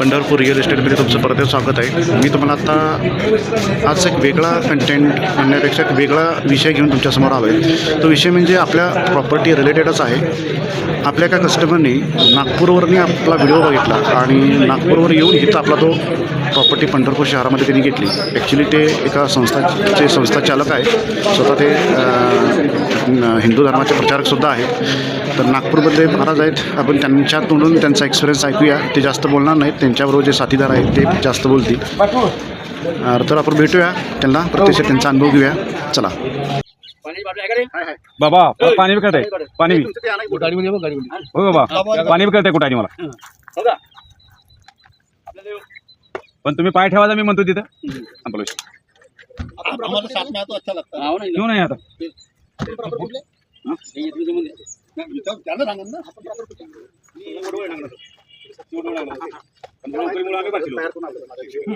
Pandharpur real इस्टेटमध्ये तुमचं परत स्वागत आहे. मी तुम्हाला आता आज एक वेगळा कंटेंट म्हणण्यापेक्षा एक वेगळा विषय घेऊन तुमच्यासमोर आलो आहे तो विषय म्हणजे आपल्या प्रॉपर्टी रिलेटेडच आहे. आपल्या एका कस्टमरनी नागपूरवरनी आपला व्हिडिओ बघितला आणि नागपूरवर येऊन इथं आपला तो प्रॉपर्टी पंढरपूर शहरामध्ये त्यांनी घेतली. ॲक्च्युली ते एका संस्थाचे संस्था चालक आहे स्वतः ते हिंदू धर्माचे प्रचारकसुद्धा आहेत. तर नागपूरमधले महाराज आहेत. आपण त्यांच्या तोंडून त्यांचा एक्सपिरियन्स ऐकूया. ते जास्त बोलणार नाहीत. त्यांच्याबरोबर जे साथीदार आहेत ते जास्त बोलतील. अं, तर आपण भेटूया त्यांना. प्रत्यक्ष त्यांचा अनुभव घेऊया. चला. बाबा पाणी विकत आहे. पाणी हो बाबा. पाणी विकत आहे कुठे मला? पण तुम्ही पाय ठेवायचा मी म्हणतो तिथं. है घेऊन नाही आता. त्यांना सांगा ना कुठले?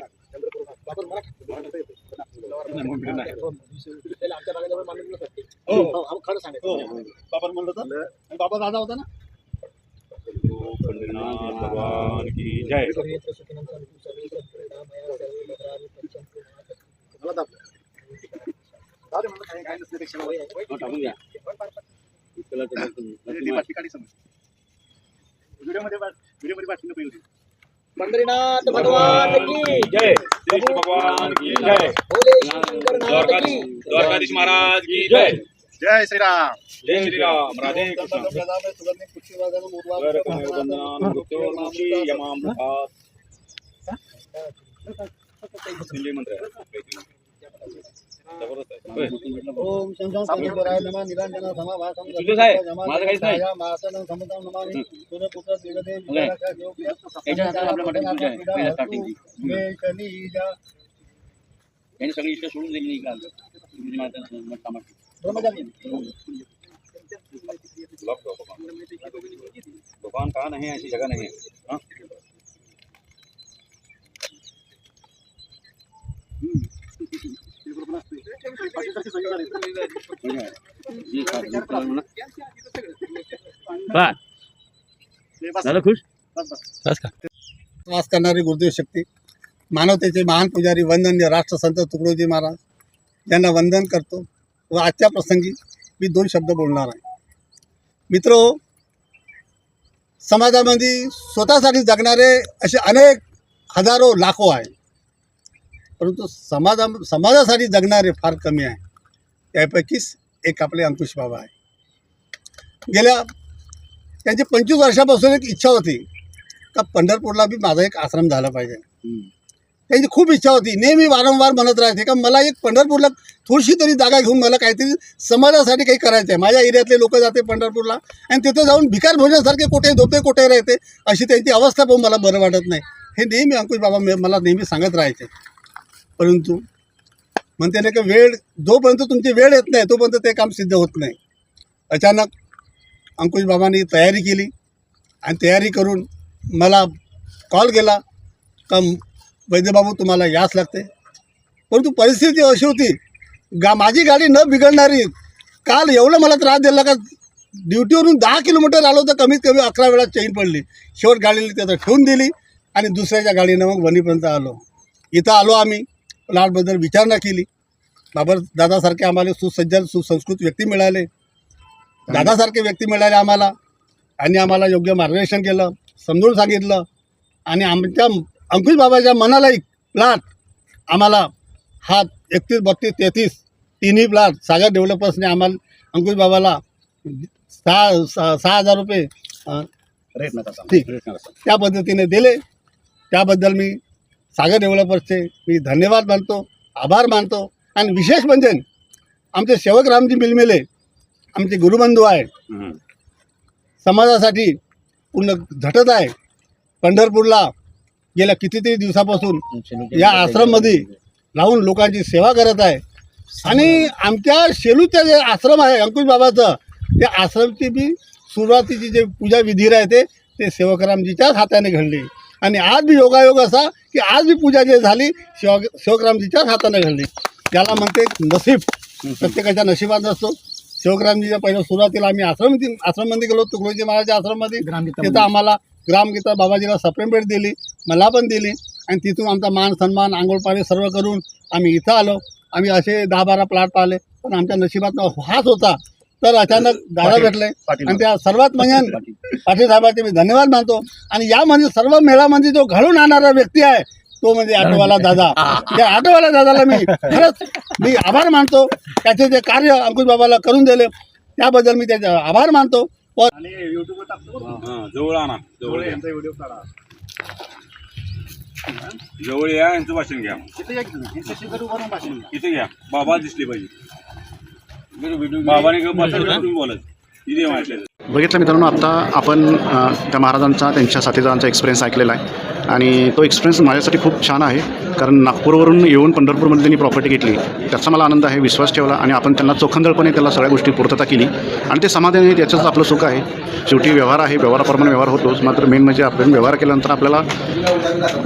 त्याला आमच्या भागाजवळ माणूस नसतात. हो हो, खरं बाबा म्हणलं तर बाबा दादा होता ना वय आहे. ती बाटली काढी समज. व्हिडिओमध्ये व्हिडिओमध्ये बाटली नको येऊ. पंढरीनाथ भगवान की जय। श्री कृष्ण भगवान की जय। भोले शंकरनाथ की द्वारकाधीश महाराज की जय। जय। श्रीराम। जय श्रीराम। राधे कृष्ण। मंत्र आहे. जबरदस्त आहे. होय. ओम शं शं शंकराय नमः निरंजन समाभासं तुझंच आहे. माझं काहीच नाही. मासनं समतं नमामि सूर्यपुत्र देवदेव नाही. विचाराचा योग्य याच्यात आपल्या मध्ये पूजा आहे. पहिल्या starting ची. मे शनीजा यांनी सगळी इष्ट सोडून दिली नाही काल तुझी माता मग कामात. ब्रह्मचारी लॉक करो भगवान. भगवान कहाँ नहीं है ऐसी जगह नहीं है हाँ? वास करणारी गुरुदेव शक्ती. मानवतेचे महान पुजारी वंदनीय राष्ट्रसंत तुकडोजी महाराज यांना वंदन करतो. व आजच्या प्रसंगी मी दोन शब्द बोलणार आहे. मित्र समाजामध्ये स्वतःसाठी जगणारे असे अनेक हजारो लाखो आहे. परंतु समाजा समाजासाठी जगणारे फार कमी आहे. त्यापैकीच एक आपले अंकुश बाबा आहे. गेल्या त्यांची पंचवीस वर्षापासून एक इच्छा होती का पंढरपूरला बी माझा एक आश्रम झाला पाहिजे. त्यांची खूप इच्छा होती. नेहमी वारंवार म्हणत राहायचे का मला एक पंढरपूरला थोडीशी तरी जागा घेऊन मला काहीतरी समाजासाठी काही करायचं आहे माझ्या एरियातले लोक जाते पंढरपूरला आणि तिथं जाऊन भिकार भोजनासारखे कुठे धोपे कुठे राहते अशी त्यांची अवस्था पाहून मला बरं वाटत नाही. हे नेहमी अंकुश बाबा मला नेहमी सांगत राहायचे. परंतु म्हणते ना की वेळ जोपर्यंत तुमची वेळ येत नाही तोपर्यंत ते काम सिद्ध होत नाही. अचानक अंकुश बाबांनी तयारी केली आणि तयारी करून मला कॉल केला का वैद्यबाबू तुम्हाला यास लागते. परंतु परिस्थिती अशी होती गा माझी गाडी न बिघडणारी काल एवढं मला त्रास दिला का ड्युटीवरून दहा किलोमीटर आलो तर कमीत कमी अकरा वेळा चेन पडली. शेवट गाडीला त्याचं ठेवून दिली आणि दुसऱ्याच्या गाडीनं मग वणीपर्यंत आलो. इथं आलो आम्ही. प्लॉटबद्दल विचारणा केली. बाबर दादासारखे आम्हाला सुसज्जन सुसंस्कृत व्यक्ती मिळाले. दादासारखे व्यक्ती मिळाले आम्हाला. आणि आम्हाला योग्य मार्गदर्शन केलं समजून सांगितलं. आणि आमच्या अंकुश बाबाच्या मनाला एक प्लॉट आम्हाला हा एकतीस बत्तीस तेहतीस तिन्ही प्लॉट सागर डेव्हलपर्सने आम्हाला अंकुश बाबाला सहा सहा सहा हजार रुपये ठीक. त्या पद्धतीने दिले. त्याबद्दल मी सागर डेव्हलपर्सचे मी धन्यवाद मानतो आभार मानतो. आणि विशेष म्हणजे आमचे सेवक रामजी मिलमिले आमचे गुरुबंधू आहे. समाजासाठी पूर्ण झटत आहे. पंढरपूरला गेल्या कितीतरी दिवसापासून या आश्रममध्ये राहून लोकांची सेवा करत आहे. आणि आमच्या शेलूचं जे आश्रम आहे अंकुश बाबाचं त्या आश्रमची बी सुरुवातीची जे पूजा विधी राहते ते सेवकरामजीच्याच हाताने घडली. आणि आज बी योगायोग असा की आज बी पूजा जे झाली सेवक सेवकरामजीच्याच हाताने घडली. त्याला म्हणते नसीब. प्रत्येकाच्या नशिबात असतो शिवग्रामजीच्या पहिल्या सुरुवातीला आम्ही आश्रम आश्रममध्ये गेलो तुकडोजी महाराजच्या आश्रममध्ये. तिथं आम्हाला ग्रामगीता बाबाजीला सप्रेम भेट दिली मला पण दिली. आणि तिथून आमचा मान सन्मान आंघोळ पाणी सर्व करून आम्ही इथं आलो. आम्ही असे दहा बारा प्लॉट पाहिले पण आमच्या नशिबात हाच होता. तर अचानक दादा भेटले. आणि त्या सर्वात म्हणजे पाटील साहेबांचे मी धन्यवाद मानतो. आणि यामध्ये सर्व मेळामध्ये जो घडून आणणारा व्यक्ती आहे तो म्हणजे ऑटोवाला दादा. त्या ऑटोवाला दादाला मी खरंच मी आभार मानतो. त्याचे जे कार्य अंकुश बाबाला करून दिले त्याबद्दल मी त्याचे आभार मानतो. पण हां, जवळ आणा जवळ या. जवळ या यांचं भाषण घ्या. इथे घ्या. बाबा दिसले पाहिजे. बाबाने गप बसायचं तुम्ही बोलत तिथे माहिती बघितलं मित्रांनो आत्ता आपण त्या महाराजांचा त्यांच्या साथीदारांचा एक्सपिरियन्स ऐकलेला आहे. आणि तो एक्सपिरियन्स माझ्यासाठी खूप छान आहे. कारण नागपूरवरून येऊन पंढरपूरमध्ये त्यांनी प्रॉपर्टी घेतली. त्याचा मला आनंद आहे विश्वास ठेवला आणि आपण त्यांना चोखंदळपणे त्याला सगळ्या गोष्टी पूर्तता केली. आणि ते समाधान आहे त्याचंच आपलं सुख आहे. शेवटी व्यवहार आहे व्यवहाराप्रमाणे व्यवहार होतोच. मात्र मेन म्हणजे आपण व्यवहार केल्यानंतर आपल्याला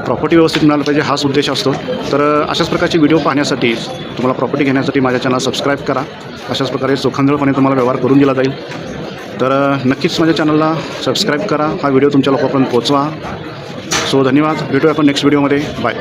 प्रॉपर्टी व्यवस्थित मिळालं पाहिजे हाच उद्देश असतो. तर अशाच प्रकारचे व्हिडिओ पाहण्यासाठी तुम्हाला प्रॉपर्टी घेण्यासाठी माझ्या चॅनल सबस्क्राईब करा. अशाच प्रकारे चोखंदळपणे तुम्हाला व्यवहार करून दिला जाईल. तर नक्कीच माझ्या चॅनलला सबस्क्राईब करा. हा व्हिडिओ तुमच्या लोकांपर्यंत पोचवा सो धन्यवाद. भेटूया आपण नेक्स्ट व्हिडिओमध्ये बाय